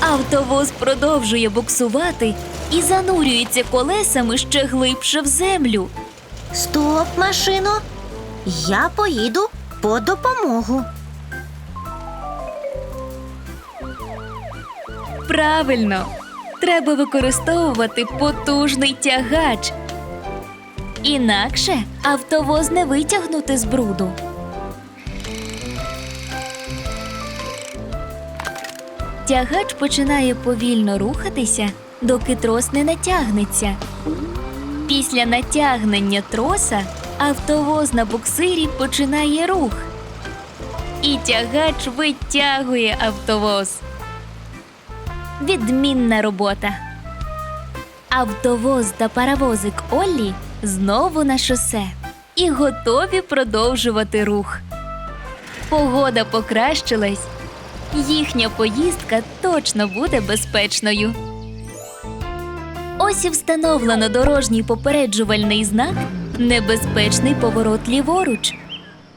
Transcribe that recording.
Автовоз продовжує буксувати і занурюється колесами ще глибше в землю. Стоп, машино. Я поїду по допомогу. Правильно, треба використовувати потужний тягач. Інакше автовоз не витягнути з бруду. Тягач починає повільно рухатися, доки трос не натягнеться. Після натягнення троса автовоз на буксирі починає рух. І тягач витягує автовоз. Відмінна робота. Автовоз та паровозик Оллі знову на шосе і готові продовжувати рух. Погода покращилась. Їхня поїздка точно буде безпечною. Ось і встановлено дорожній попереджувальний знак Небезпечний поворот ліворуч.